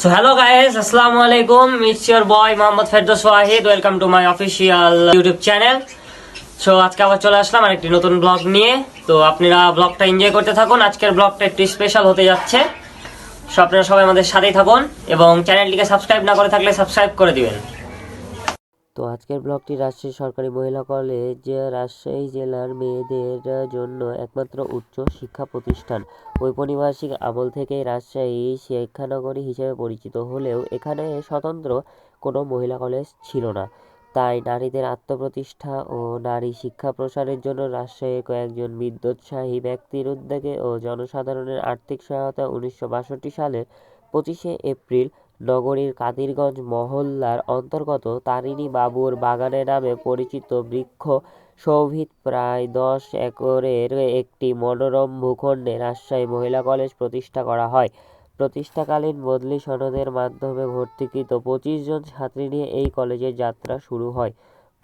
So hello guys, আসসালামু আলাইকুম It's your boy Mohammad Ferdous Wahid welcome to my official YouTube channel so আজকে আবার চলে আসলাম আর একটি নতুন ব্লগ নিয়ে। তো আপনারা ব্লগটা এনজয় করতে থাকুন। আজকের ব্লগটা একটু স্পেশাল হতে যাচ্ছে। সো আপনারা সবাই আমাদের সাথেই থাকুন এবং চ্যানেলটিকে সাবস্ক্রাইব না করে থাকলে সাবস্ক্রাইব করে দিবেন। তো আজকের ব্লগটি রাজশাহী সরকারি মহিলা কলেজ, রাজশাহী জেলার মেয়েদের জন্য একমাত্র উচ্চ শিক্ষা প্রতিষ্ঠান। ঔপনিবেশিক আমল থেকেই রাজশাহী শিক্ষানগরী হিসেবে পরিচিত হলেও এখানে স্বতন্ত্র কোনো মহিলা কলেজ ছিল না। তাই নারীদের আত্মপ্রতিষ্ঠা ও নারী শিক্ষা প্রসারের জন্য রাজশাহী কয়েকজন বিদ্যোৎসাহী ব্যক্তির উদ্যোগে ও জনসাধারণের আর্থিক সহায়তা উনিশশো বাষট্টি সালের পঁচিশে এপ্রিল নগরীর কাদিরগঞ্জ মহল্লার অন্তর্গত তারিণী বাবুর বাগানে নামে পরিচিত বৃক্ষ শোভিত প্রায় দশ একরের একটি মনোরম ভূখণ্ডে রাজশাহী মহিলা কলেজ প্রতিষ্ঠা করা হয়। প্রতিষ্ঠাকালীন বদলি সনদের মাধ্যমে ভর্তিকৃত পঁচিশ জন ছাত্রী নিয়ে এই কলেজের যাত্রা শুরু হয়।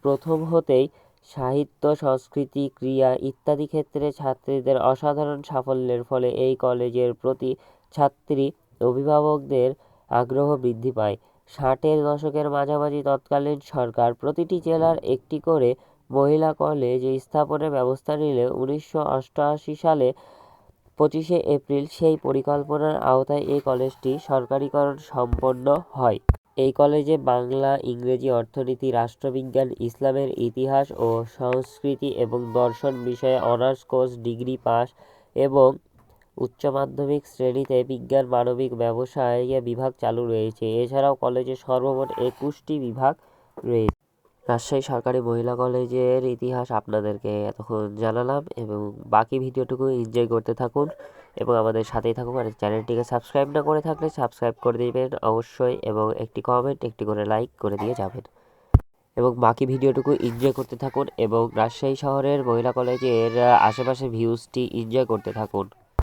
প্রথম হতেই সাহিত্য, সংস্কৃতি, ক্রিয়া ইত্যাদি ক্ষেত্রে ছাত্রীদের অসাধারণ সাফল্যের ফলে এই কলেজের প্রতি ছাত্রী, অভিভাবকদের আগ্রহ বৃদ্ধি পায়। ষাটের দশকের মাঝামাঝি তৎকালীন সরকার প্রতিটি জেলার একটি করে মহিলা কলেজ স্থাপনের ব্যবস্থা নিলে উনিশশো অষ্টআশি সালে পঁচিশে এপ্রিল সেই পরিকল্পনার আওতায় এই কলেজটি সরকারিকরণ সম্পন্ন হয়। এই কলেজে বাংলা, ইংরেজি, অর্থনীতি, রাষ্ট্রবিজ্ঞান, ইসলামের ইতিহাস ও সংস্কৃতি এবং দর্শন বিষয়ে অনার্স কোর্স ডিগ্রি পাস এবং উচ্চ মাধ্যমিক শ্রেণীতে বিজ্ঞান, মানবিক ব্যবসায় বিভাগ চালু রয়েছে। এছাড়াও কলেজে সর্বমোট একুশটি বিভাগ রয়েছে। রাজশাহী সরকারি মহিলা কলেজের ইতিহাস আপনাদেরকে এতক্ষণ জানালাম এবং বাকি ভিডিওটুকু এনজয় করতে থাকুন এবং আমাদের সাথেই থাকুন আর চ্যানেলটিকে সাবস্ক্রাইব না করে থাকলে সাবস্ক্রাইব করে দিবেন অবশ্যই এবং একটি কমেন্ট একটি করে লাইক করে দিয়ে যাবেন। এবং বাকি ভিডিওটুকু এনজয় করতে থাকুন এবং রাজশাহী শহরের মহিলা কলেজের আশেপাশে ভিউজটি এনজয় করতে থাকুন।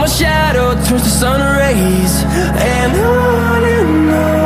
my shadow turns to sun rays And on and on